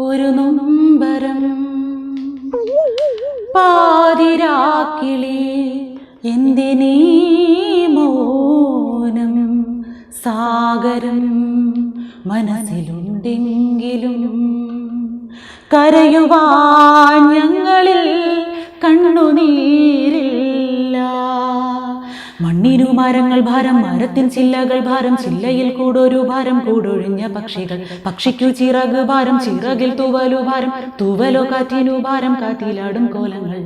ഒരു നൊമ്പരം പാതിരാക്കിളി എന്തിനീ മൗനം? സാഗരം മനസ്സിലുണ്ടെങ്കിലും കരയുവാൻ മരങ്ങൾ ഭാരം മരത്തിൻ ചില്ലകൾ ഭാരം ചില്ലയിൽ കൂടൊരു ഭാരം കൂടൊഴിഞ്ഞ പക്ഷികൾ. പക്ഷിക്കു ചിറക് ഭാരം ചിറകിൽ തൂവലു ഭാരം തൂവലോ കാറ്റിനു ഭാരം കാറ്റിലാടും കോലങ്ങൾ.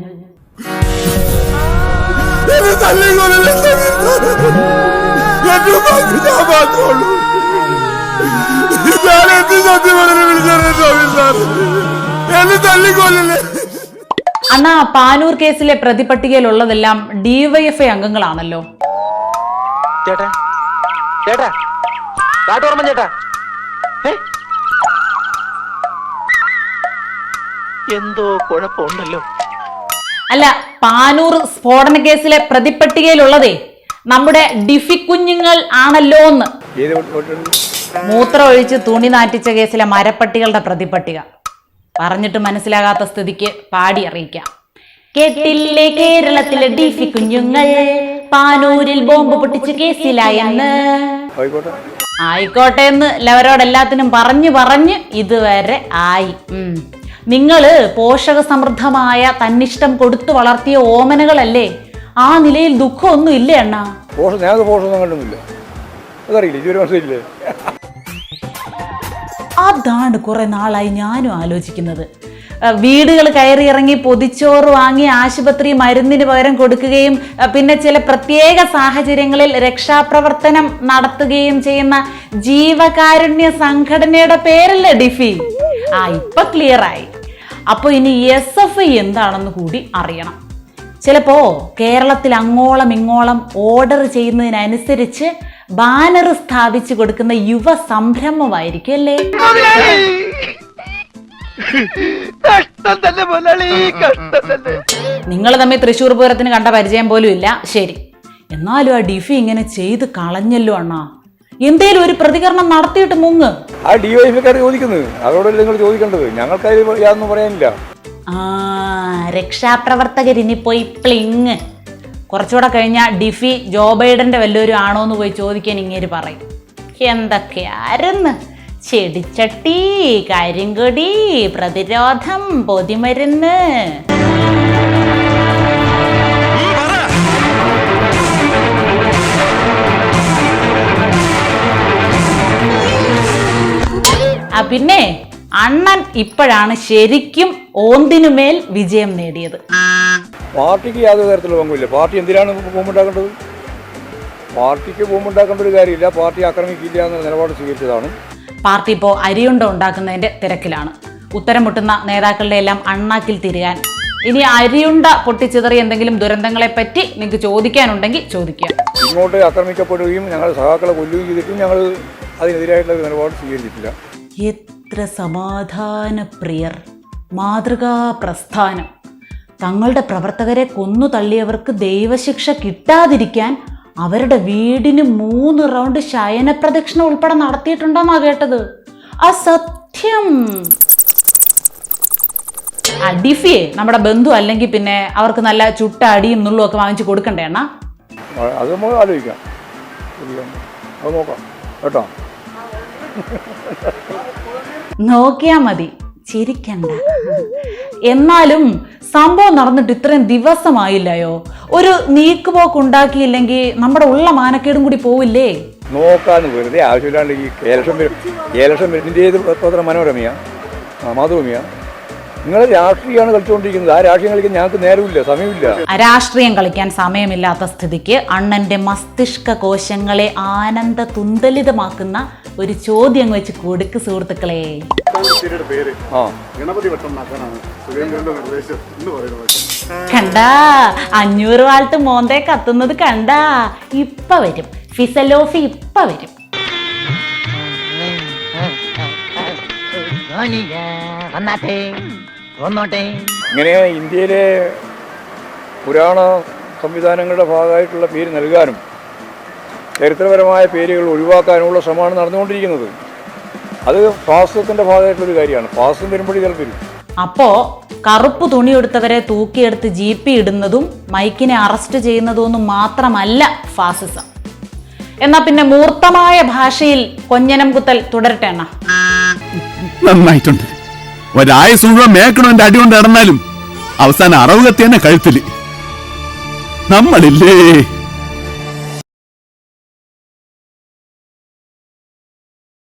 അണ്ണാ പാനൂർ കേസിലെ പ്രതിപട്ടികയിലുള്ളതെല്ലാം ഡിവൈഎഫ്ഐ അംഗങ്ങളാണല്ലോ. ചേട്ടാ. ചേട്ടാ കാട്ടോർമ്മൻ ചേട്ടാ. എന്തോ കുഴപ്പമുണ്ടല്ലോ. അല്ല പാനൂർ സ്ഫോടന കേസിലെ പ്രതിപ്പട്ടികയിലുള്ളതേ നമ്മുടെ ഡിഫി കുഞ്ഞുങ്ങൾ ആണല്ലോ എന്ന്. മൂത്രം ഒഴിച്ച് തുണി നാറ്റിച്ച കേസിലെ മരപ്പട്ടികളുടെ പ്രതിപ്പട്ടിക. പറഞ്ഞിട്ട് മനസ്സിലാകാത്ത സ്ഥിതിക്ക് പാടി അറിയിക്കാം. കേട്ടില്ലേ കേരളത്തിലെ ഡിഫി കുഞ്ഞുങ്ങൾ? പാനൂരിൽ ബോംബ് പൊട്ടിച്ച് കേസിലായെന്ന്. ആയിക്കോട്ടെ. എന്ന് എല്ലാവരോടെല്ലാത്തിനും പറഞ്ഞു പറഞ്ഞ് ഇതുവരെ ആയി. നിങ്ങൾ നിങ്ങൾ പോഷക സമൃദ്ധമായ തന്നിഷ്ടം കൊടുത്തു വളർത്തിയ ഓമനകളല്ലേ? ആ നിലയിൽ ദുഃഖമൊന്നും ഇല്ല അതറിയില്ല? മനസ്സിലില്ലേ അതാണ് കുറെ നാളായി ഞാനും ആലോചിക്കുന്നത്. വീടുകൾ കയറി ഇറങ്ങി പൊതിച്ചോറ് വാങ്ങി ആശുപത്രി മരുന്നിന് പകരം കൊടുക്കുകയും പിന്നെ ചില പ്രത്യേക സാഹചര്യങ്ങളിൽ രക്ഷാപ്രവർത്തനം നടത്തുകയും ചെയ്യുന്ന ജീവകാരുണ്യ സംഘടനയുടെ പേരല്ലേ ഡിഫി? ആ ഇപ്പൊ ക്ലിയറായി. അപ്പൊ ഇനി എസ് എഫ് ഐ എന്താണെന്ന് കൂടി അറിയണം. ചിലപ്പോ കേരളത്തിൽ അങ്ങോളം ഇങ്ങോളം ഓർഡർ ചെയ്യുന്നതിനനുസരിച്ച് ബാനർ സ്ഥാപിച്ചു കൊടുക്കുന്ന യുവ സംരംഭമായിരിക്കും അല്ലേ? കഷ്ടം തന്നെ മുതലാളി കഷ്ടം തന്നെ നിങ്ങൾ തമ്മിൽ തൃശ്ശൂർ പൂരത്തിന് കണ്ട പരിചയം പോലും ഇല്ല. ശരി. എന്നാലും ആ ഡിഫി ഇങ്ങനെ ചെയ്ത് കളഞ്ഞല്ലോ അണ്ണാ. എന്തേലും ഒരു പ്രതികരണം നടത്തിയിട്ട് മുങ്ങ്. ആ ചോദിക്കുന്നത്? അവരോടല്ലേ നിങ്ങൾ ചോദിക്കേണ്ടത്? ഞങ്ങൾക്ക് യാതൊന്നും പറയാനില്ല. ആ രക്ഷാപ്രവർത്തകർ പോയി പ്ലിങ്. കുറച്ചുകൂടെ കഴിഞ്ഞാൽ ഡിഫി ജോ ബൈഡന്റെ വല്ലവരും ആണോ എന്ന് പോയി ചോദിക്കാൻ ഇങ്ങേര് പറയും. എന്തൊക്കെയാരെന്ന് ചെടിച്ചട്ടി കരിങ്കൊടി പ്രതിരോധം പൊതിമരുന്ന്. പിന്നെ അണ്ണൻ ഇപ്പോഴാണ് ശരിക്കും ഓന്തിനുമേൽ വിജയം നേടിയത്. പാർട്ടിക്ക് യാതൊരു തരത്തിലുള്ള പങ്കുമില്ല. പാർട്ടി എന്തിനാണ് ബോംബുണ്ടാക്കേണ്ടത് പാർട്ടിക്ക് ബോംബുണ്ടാക്കേണ്ട ഒരു കാര്യമില്ല. പാർട്ടി ആക്രമിക്കില്ല എന്ന നിലപാട് സ്വീകരിച്ചതാണ്. പാർട്ടി ഇപ്പോൾ അരിയുണ്ട ഉണ്ടാക്കുന്നതിന്റെ തിരക്കിലാണ്. ഉത്തരം മുട്ടുന്ന നേതാക്കളുടെ എല്ലാം അണ്ണാക്കിൽ തിരിയാൻ. ഇനി അരിയുണ്ട പൊട്ടിച്ചിതറി എന്തെങ്കിലും ദുരന്തങ്ങളെ പറ്റി നിങ്ങൾക്ക് ചോദിക്കാനുണ്ടെങ്കിൽ ചോദിക്കാം ഇങ്ങോട്ട് ആക്രമിക്കപ്പെടുകയും ഞങ്ങൾ സഹാക്കളെ കൊല്ലുകയും ചെയ്തിട്ടും ഞങ്ങൾ അതിനെതിരായിട്ടുള്ള നിലപാട് സ്വീകരിച്ചിട്ടില്ല. എത്ര സമാധാന പ്രിയർ മാതൃകാ പ്രസ്ഥാനം. തങ്ങളുടെ പ്രവർത്തകരെ കൊന്നു തള്ളിയവർക്ക് ദൈവശിക്ഷ കിട്ടാതിരിക്കാൻ അവരുടെ വീടിന് മൂന്ന് റൗണ്ട് ശയന പ്രദക്ഷിണം ഉൾപ്പെടെ നടത്തിയിട്ടുണ്ടെന്നാ കേട്ടത്. അസത്യം അടിഫിയെ നമ്മുടെ ബന്ധു അല്ലെങ്കിൽ പിന്നെ അവർക്ക് നല്ല ചുട്ട അടിയും നുള്ളും ഒക്കെ വാങ്ങിച്ചു കൊടുക്കണ്ടേ അണ്ണാ? അത് നമുക്ക് ആലോചിക്കാം. അത് നോക്കാം. കേട്ടോ? നോക്കിയാ മതി. ചിരിക്കണ്ട. എന്നാലും സംഭവം നടന്നിട്ട് ഇത്രയും ദിവസമായില്ലയോ? ഒരു നീക്കുപോക്ക് ഉണ്ടാക്കിയില്ലെങ്കിൽ നമ്മുടെ ഉള്ള മാനക്കേടും കൂടി പോവില്ലേ? നോക്കാന്ന് വെറുതെ ആവശ്യമില്ലാണ്ട് ഈ കേലക്ഷം കേലക്ഷം വരുന്നതിന്റെ ഏത് മനോരമയാ? മാതൃഭൂമിയാ? നിങ്ങൾ രാഷ്ട്രീയമാണ് കളിച്ചുകൊണ്ടിരിക്കുന്നത്. ആ രാഷ്ട്രീയം കളിക്കാൻ ഞങ്ങൾക്ക് നേരമില്ല സമയമില്ല. രാഷ്ട്രീയം കളിക്കാൻ സമയമില്ലാത്ത സ്ഥിതിക്ക് അണ്ണന്റെ മസ്തിഷ്ക കോശങ്ങളെ ആനന്ദ തുന്തലിതമാക്കുന്ന ഒരു ചോദ്യം വെച്ച് കൊടുക്ക് സുഹൃത്തുക്കളെ. ഗണപതി സുരേന്ദ്രന്റെ നിർദ്ദേശം എന്ന് പറയുന്നത് കണ്ടാ അഞ്ഞൂറ് വാൾട്ട് മോന്തേ കത്തുന്നത് കണ്ടാ. ഇപ്പ വരും. ഫിസലോഫി ഇപ്പ വരും. ഇങ്ങനെ ഇന്ത്യയിലെ പുരാണ സംവിധാനങ്ങളുടെ ഭാഗമായിട്ടുള്ള പേര് നൽകാനും ചരിത്രപരമായ പേരുകൾ ഒഴിവാക്കാനുമുള്ള ശ്രമമാണ് നടന്നുകൊണ്ടിരിക്കുന്നത്. അത് ഭാഗമായിട്ടുള്ള ഒരു കാര്യമാണ്. ഫാസിസം വരുമ്പോഴേ ചിലപ്പോൾ വരും അപ്പോ കറുപ്പ് തുണി എടുത്തവരെ തൂക്കിയെടുത്ത് ജീപ്പി ഇടുന്നതും മൈക്കിനെ അറസ്റ്റ് ചെയ്യുന്നതും ഒന്നും മാത്രമല്ല ഫാസിസം. എന്നാ പിന്നെ മൂർത്തമായ ഭാഷയിൽ കൊഞ്ഞനം കുത്തൽ തുടരട്ടെ അണ്ണ. നന്നായിട്ടുണ്ട്. ഒരായുസ് മുഴുവൻ അടി കൊണ്ട് നടന്നാലും അവസാനം അറവ് കത്തി തന്നെ കഴുത്തിൽ. നമ്മളില്ലേ?